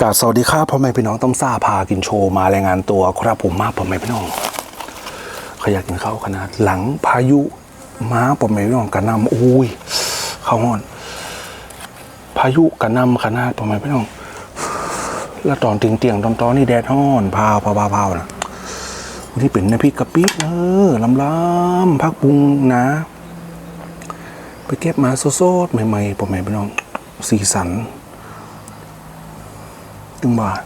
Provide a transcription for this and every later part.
กราบสวัสดีครับพ่อแม่พี่น้องต้องซาพากินโชว์มารายงานตัวครับผมมาพ่อแม่พี่น้องขอยากกินข้าวขนาดหลังพายุมาพ่อแม่พี่น้องกระนำอุ้ยข้าวห้อน พายุกระนำขนาดพ่อแม่พี่น้อง แล้วตอนเตียงเตียงตอนตอนนี่แดดห้อนพาวพาวพาวพาวนะวันนี้เป็นน้ำพริกะปิเออลำล้ำพักปรุงนะ ไปเก็บมาโซดใหม่ๆพ่อแม่พี่น้องสีสัน ตึงบาท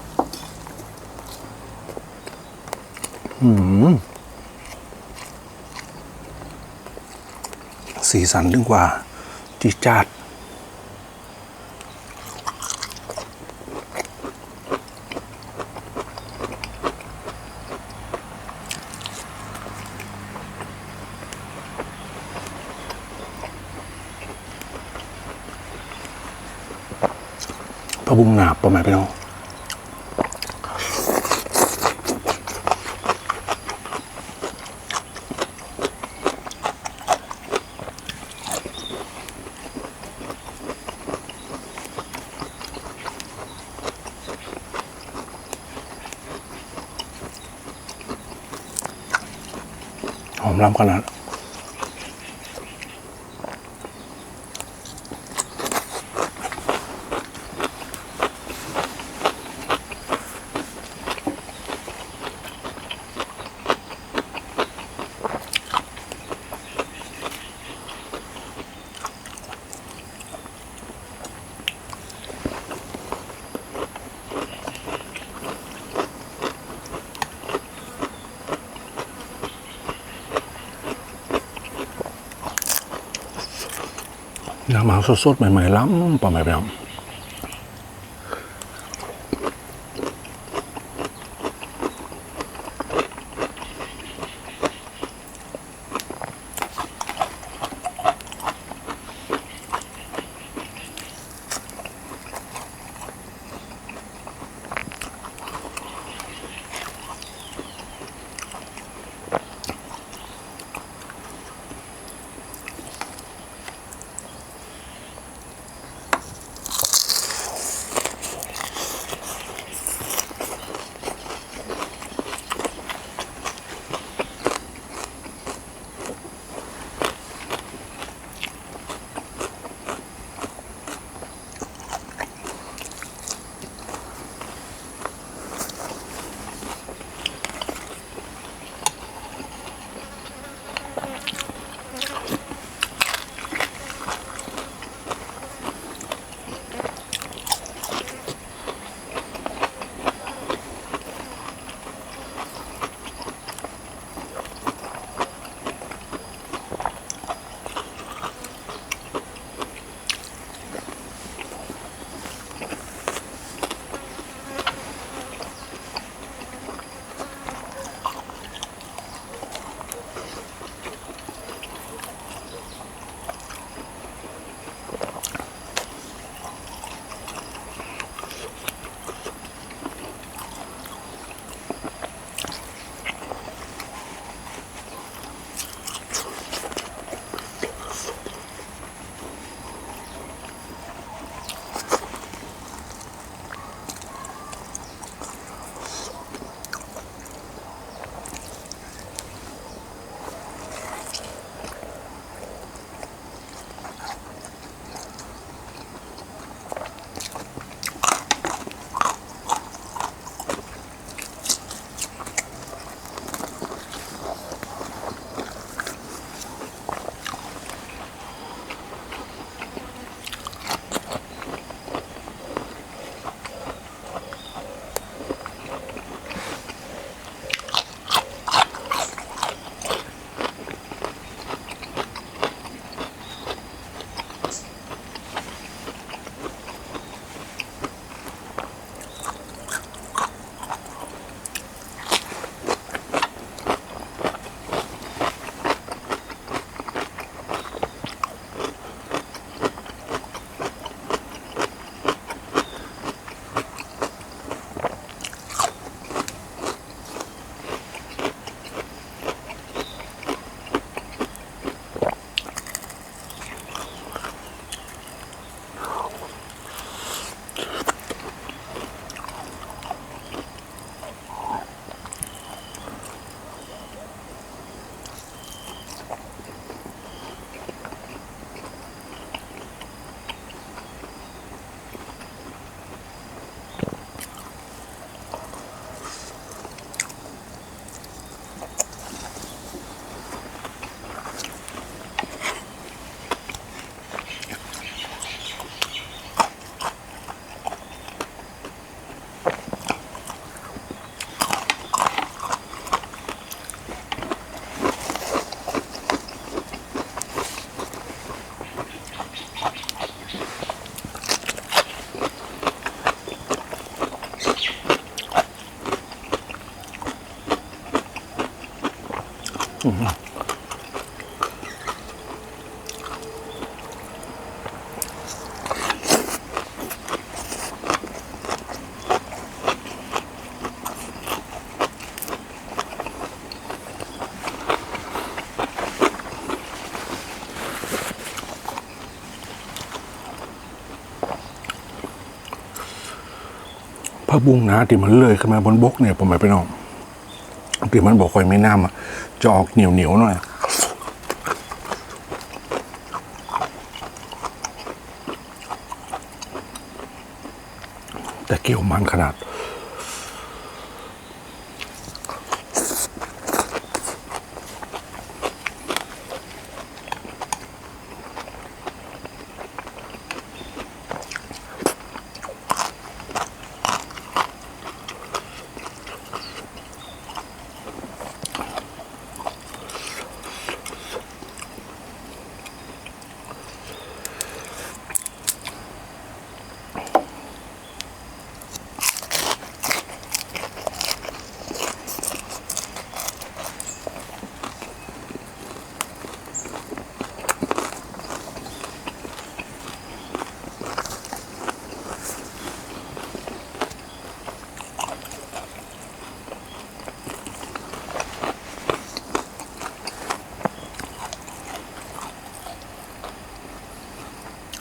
หืมสีสันดึงกว่าจีจัดพระบุงหนาบประมาณไปน้อง หอมล้ำขนาด น้ำหมาสดๆใผักบุ้งนะที่มันเลยขึ้นมาบนบกเนี่ยผมหมายไปน้องที่มันบอกคอยไม่น้ำอะจะออกเหนียวเหนียวหน่อยแต่เกี่ยวมันขนาด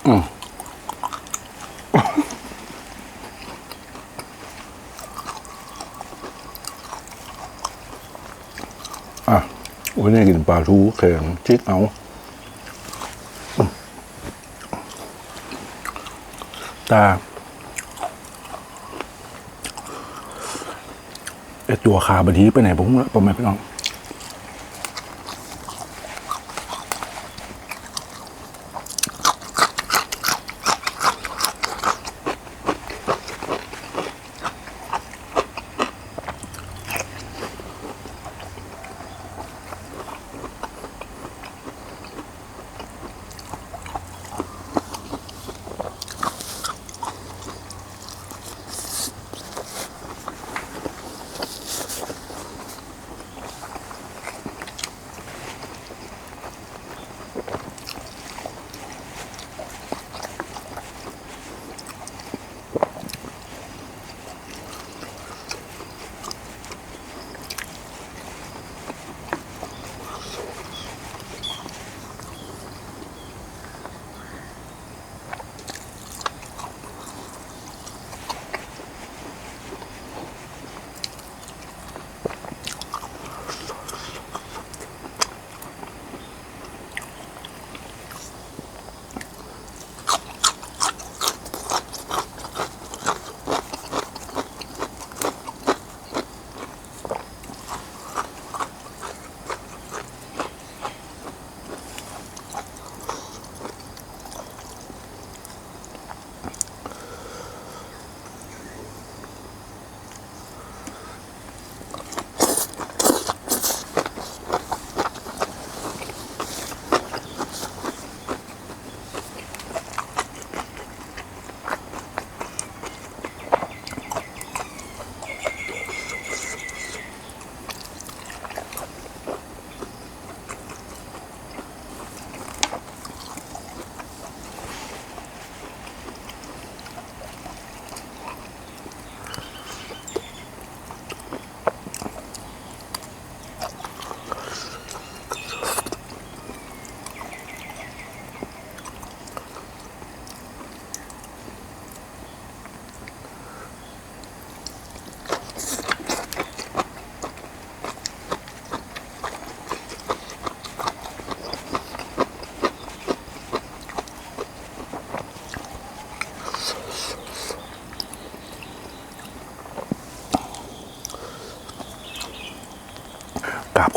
อะวันนี้กินปลาทูแข็งชิกเอาตาไอตัวคาบดีไปไหนผมละประมาณพี่น้อง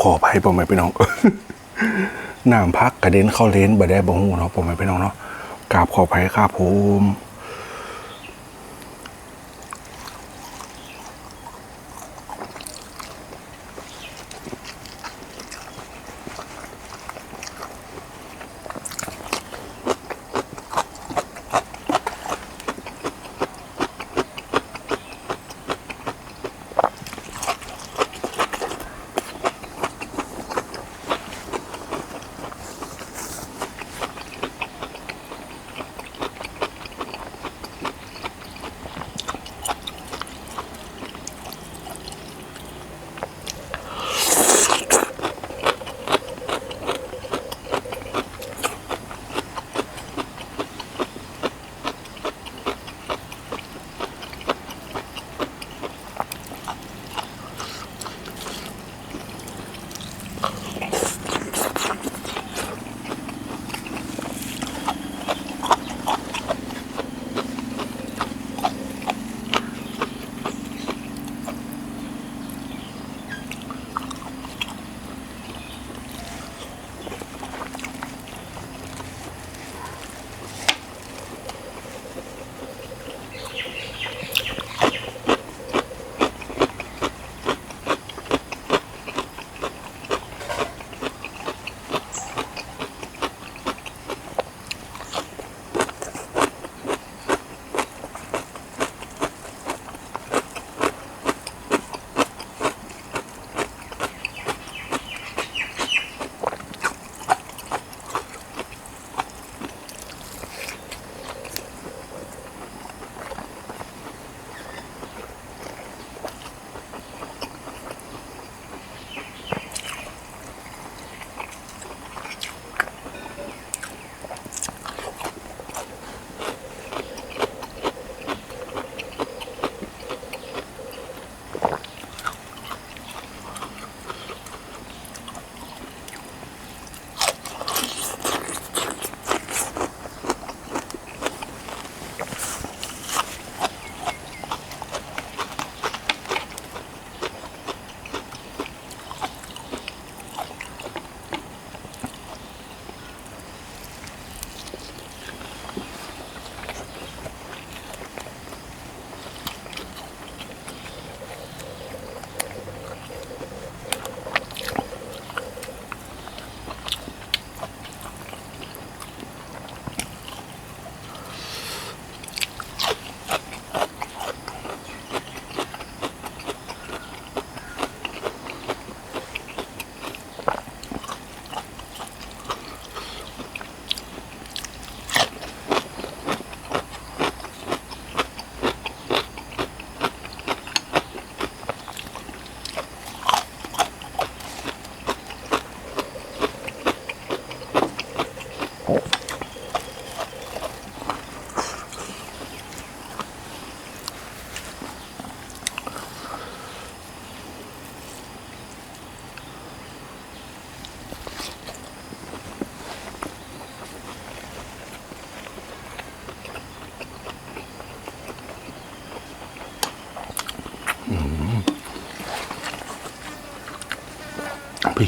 ขออภัยผมไม่พี่น้องน้ำพักกระเด็นเข้าเลนบ่ได้บ่หูเนาะผมไม่พี่น้องเนาะกราบขออภัยครับผม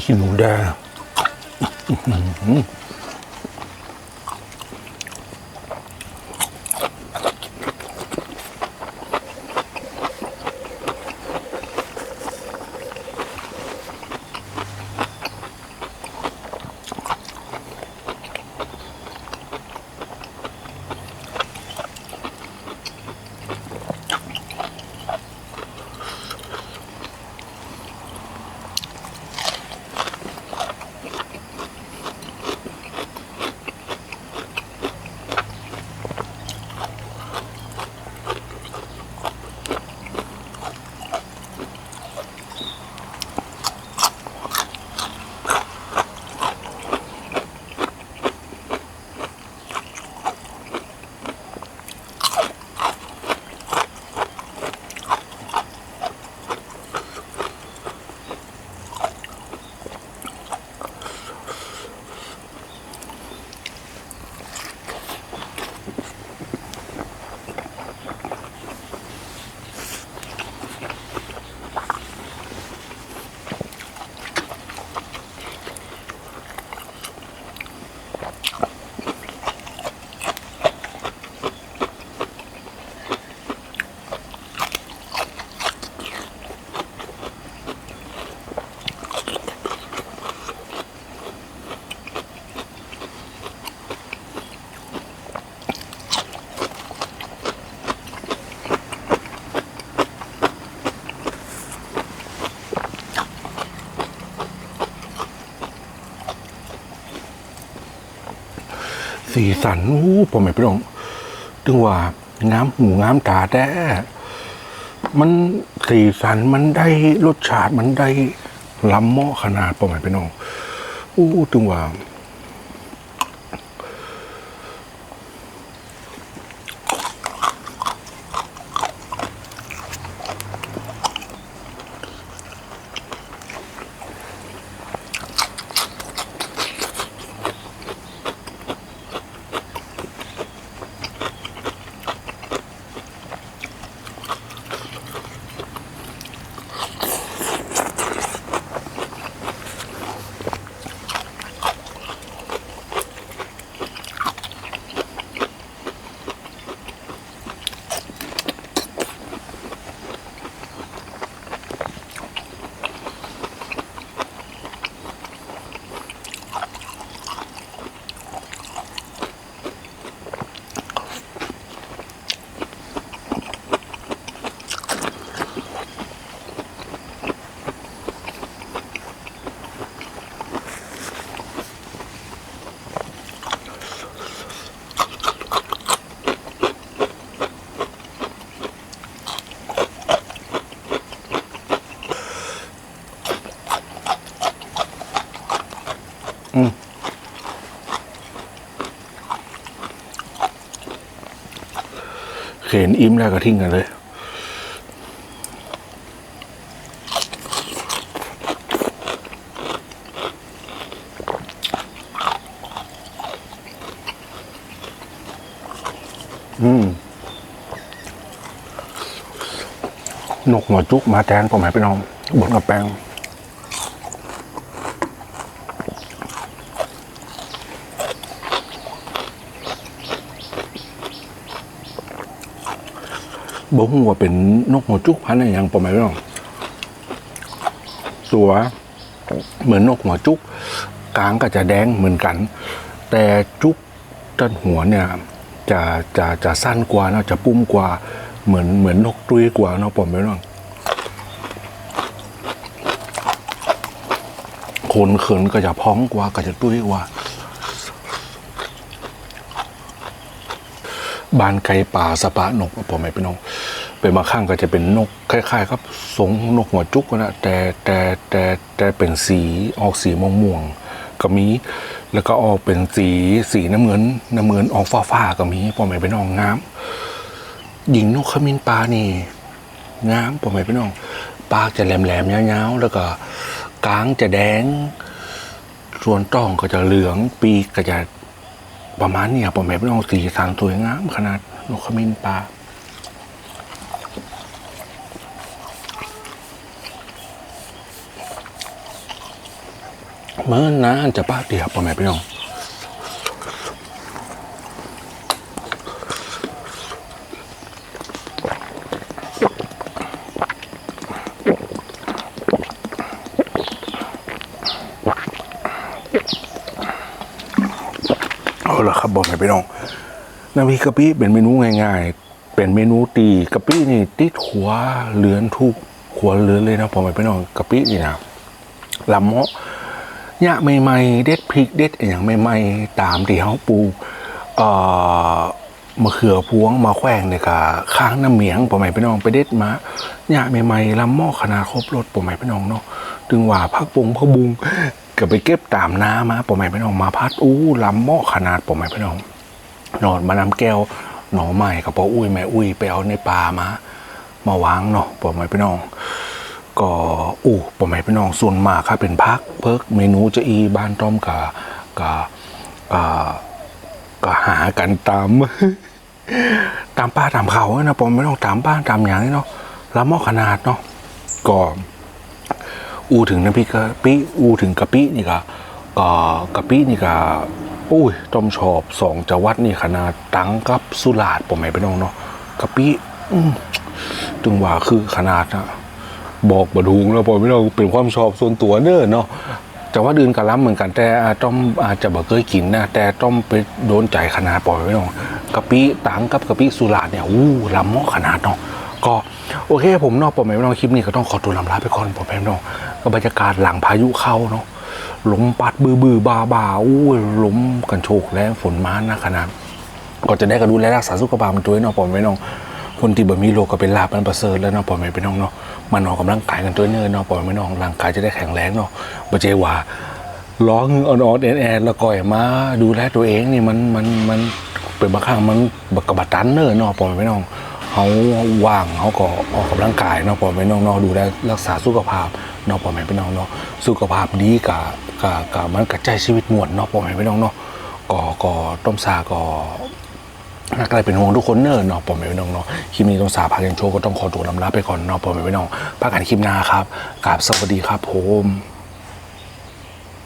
พี่ขี้ห สีสันอู้ผมไม่พี่น้องถึงว่างามหูงามตาแต่มันสีสันมันได้รสชาติมันได้ล้ำเหมาะขนาดผมไม่พี่น้องอู้ถึงว่า เข็นอิ่มแล้วก็ทิ้งกันเลยอืมนกหัวจุกมาแทนผมหายไปน้องบนกับแปง บ่ฮู้ว่าเป็นนกหัวจุกพันธุ์อะไรอย่างประมาณนั้นตัวเหมือนนกหัวจุก กลางก็จะแดงเหมือนกัน แต่จุกด้นหัวเนี่ยจะจะจะสั้นกว่าเนอะจะปุ้มกว่าเหมือนเหมือนนกตุ้ยกว่าเนาะผมไม่รู้ขนเขินก็จะพ้องกว่าก็จะตุ้ยกว่า บานไก่ป่าสปะนกผมไม่เป็นนกเป็นบางข้างก็จะเป็นนกคล้ายๆครับทรงนกหัวจุกนะแต่แต่แต่แต่เป็นสีออกสีม่วงม่วงๆก็มี แล้วก็ออกเป็นสีสีน้ำเงินน้ำเงินออกฟ้าๆก็มีผมไม่เป็นนองงามหญิงนกขมิ้นปลานี่งามผมไม่เป็นนองปากจะแหลมๆยาวๆแล้วก็กลางจะแดงส่วนต้องก็จะเหลืองปีกก็จะ ประมาณนี้ยผมแบบน้องสีสันสวยงามขนาดนกขมิ้นปลาเมื่อนานจะป้าเดียวพ่อแม่พี่น้อง เอาละครับบอกให้ พี่น้องน้ำพริกกะปิเป็นเมนูง่าย ๆ เป็นเมนูตีกะปินี่ติดหัวเหลือนทุกหัวเหลือนเลยนะผมไปพี่น้องกะปินี่นะลำเมาะเนี่ยใหม่ๆเด็ดพริกเด็ดอย่างใหม่ๆตามที่เขาปลูกเอ่อมะเขือพวงมาแขวงเนี่ยค่ะข้างน้ำเหมียงผมไปพี่น้องไปเด็ดมาเนี่ยใหม่ๆลำเมาะขนาดครบรถผมไปพี่น้องเนาะถึงว่าพักปงพักบุงก็ไปเก็บตามน้ามาผมไปพี่น้องมาพัดอู้ลำเมาะขนาดผมไปพี่น้อง นอนมานำแก้วหนอใหม่กับพ่ออุ้ยแม่อุ้ยไปเอาในป่ามามาวางเนาะปอหมายพี่น้อง ก็อู้ปอหมายพี่น้องส่วนมากครับเป็นพักเพิกเมนูจะอีบ้านต้อมกับกับกับกับหากันตาม ตามป้าตามเขานะปอหมายพี่น้องตามบ้านตามอย่างนี้เนาะล้วหม้อขนาดเนาะก็อูถึงน้ำพริกกะปิอูถึงกะปินี่ก็ก็กะปินี่ก็ อุ้ยต้มชอบสองจังหวัดนี่ขนาดตังกับสุราษฎร์ผมไม่ไปน้องเนาะกะปิอืมถึงว่าคือขนาดนะบอกบดูงแล้วผมไม่น้องเป็นความชอบส่วนตัวเน้อเนาะแต่ว่าดื่นกันล้ำเหมือนกันแต่ต้อมอาจจะบ่เคยกินนะแต่ต้อมไปโดนใจขนาดปล่อยไม่น้องกะปิตังกับกะปิสุราษฎร์เนี่ยอู้ล้ำเมาะขนาดเนาะก็โอเคผมนอกปอมแม่พี่น้องคลิปนี้ก็ต้องขอตัวลำลาไปก่อนปอมแม่พี่น้องก็บรรยากาศหลังพายุเข้าเนาะ ลมปัดบือบือบาบาอู้ยลมกันโชกแรงฝนมานะขนาดก็จะได้กันดูแลรักษาสุขภาพมันตัวเนาะปอมแม่น้องคนที่บ่มีโรคก็เป็นลาบมันประเสริฐแล้วเนาะปอมแม่พี่น้องเนาะมันออกกำลังกายกันตัวเนื้อเนาะปอมแม่น้องร่างกายจะได้แข็งแรงเนาะบ่เจว่าร้องอ่อนๆแอนแอนๆแล้วก็อย่ามาดูแลตัวเองนี่มันมันมันเป็นบางครั้งมันบักกะบัดตันเนอร์เนาะปอมไม่น้องเขาว่างเขาก็ออกกำลังกายเนาะปอมไม่น้องเนาะดูแลรักษาสุขภาพ เนาะปอมไม่น้องเนาะสุขภาพดีกะกะกะมันกระจายชีวิตมวลเนาะปอมไม่น้องเนาะก็ก็ต้มซาก็นักอะไรเป็นห่วงทุกคนเนอะเนาะปอมไม่น้องเนาะคลิปนี้ต้มซาพากันโชว์ก็ต้องขอตัวลำลาไปก่อนเนาะปอมไม่น้องพักกันคลิปหน้าครับกราบสวัสดีครับผม